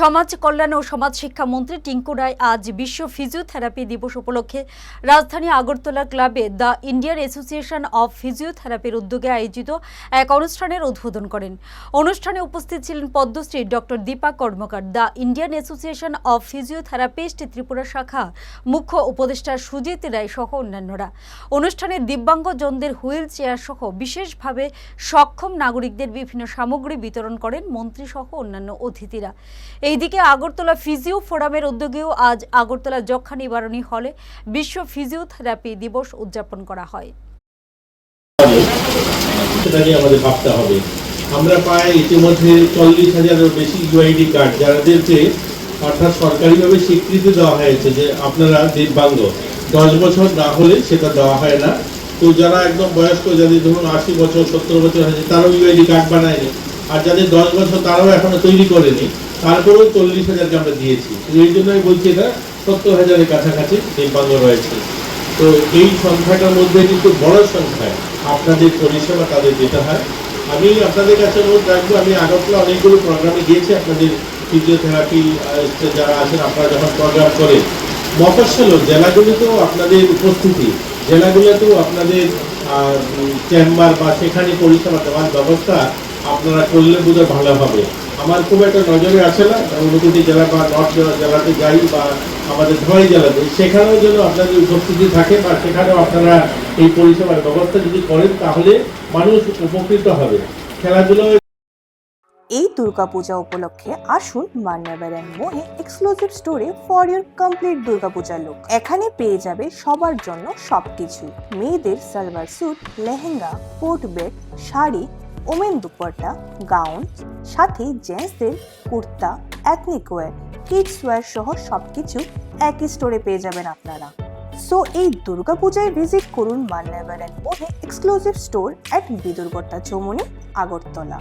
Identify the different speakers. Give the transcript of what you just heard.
Speaker 1: সমাজ কল্যাণ ও সমাজ শিক্ষা মন্ত্রী টিঙ্কু রায় আজ বিশ্ব ফিজিওথেরাপি দিবস উপলক্ষে রাজধানী আগরতলা ক্লাবে দ্য ইন্ডিয়ান অ্যাসোসিয়েশন অফ ফিজিওথেরাপির উদ্যোগে আয়োজিত এক অনুষ্ঠানের উদ্বোধন করেন। অনুষ্ঠানে উপস্থিত ছিলেন Padmashri doctor Dipa Karmakar, the Indian association of physiotherapist Tripura শাখা মুখ্য উপদেষ্টা সুজিত রায় সহ অন্যান্যরা। অনুষ্ঠানে দিব্যাঙ্গজনদের হুইল চেয়ার সহ বিশেষভাবে সক্ষম নাগরিকদের বিভিন্ন সামগ্রী বিতরণ করেন মন্ত্রী সহ অন্যান্য অতিথিরা। এইদিকে আগরতলা ফিজিও ফোরামের উদ্যোগেও আজ আগরতলা যক্ষা নিবারণী হলে বিশ্ব ফিজিওথেরাপি দিবস উদযাপন করা হয়।
Speaker 2: আমাদের ভাবতে হবে। আমরা প্রায় ইতিমধ্যে চল্লিশ হাজারের বেশি ইউআইডি কার্ড, যাদেরকে অর্থাৎ সরকারিভাবে স্বীকৃতি দেওয়া হয়েছে যে আপনারা দিব্যাঙ্গ, দশ বছর না হলে সেটা দেওয়া হয় না। তো যারা একদম বয়স্ক, যাদের ধরুন আশি বছর, সত্তর বছর হয়েছে, তারাও ইউআইডি কার্ড বানায়নি। আর যাদের দশ বছর, তারাও এখনও তৈরি করেনি। তারপরেও চল্লিশ হাজারকে আমরা দিয়েছি। এই জন্য আমি বলছি এটা, সত্তর হাজারের কাছাকাছি দিব্যাঙ্গ রয়েছে। তো এই সংখ্যাটার মধ্যে কিন্তু বড় সংখ্যায় আপনাদের পরিষেবা তাদের দিতে হয়। আমি আপনাদের কাছে অনুরোধ রাখব, আমি আগরতলা অনেকগুলো প্রোগ্রামে গিয়েছি, আপনাদের ফিজিওথেরাপি যারা আছেন, আপনারা যখন প্রোগ্রাম করেন, মফস্বল জেলাগুলিতেও আপনাদের উপস্থিতি, জেলাগুলোতেও আপনাদের চেম্বার বা সেখানে পরিষেবা দেওয়ার ব্যবস্থা আপনারা করলে বোধহয় ভালো হবে। আমার খুব একটা নজরে আসে না অনুভূতি জেলা বা নর্থ জেলাতে যাই বা আমাদের ধলাই জেলাতে সেখানেও যেন আপনাদের উপস্থিতি থাকে বা সেখানেও আপনারা এই পরিষেবার ব্যবস্থা যদি করেন, তাহলে মানুষ উপকৃত হবে। খেলাধুলো
Speaker 3: এই দুর্গাপূজা উপলক্ষে আসুন মান্নাবার মোহে এক্সক্লুসিভ স্টোরে for your complete Durgapuja look. এখানে পেয়ে যাবে সবার জন্য সবকিছু। মেয়েদের সালভার স্যুট, লেহেঙ্গা, কোট, বেড, শাড়ি ওমেন দুপট্টা, গাউন, সাথে জেন্টসদের kurta ethnic wear kids wear সহ সব কিছু একই স্টোরে পেয়ে যাবেন আপনারা। সো এই দুর্গাপূজায় ভিজিট করুন Manyavar and Mohey exclusive store at Bidurkarta Chowmuhani Agartala.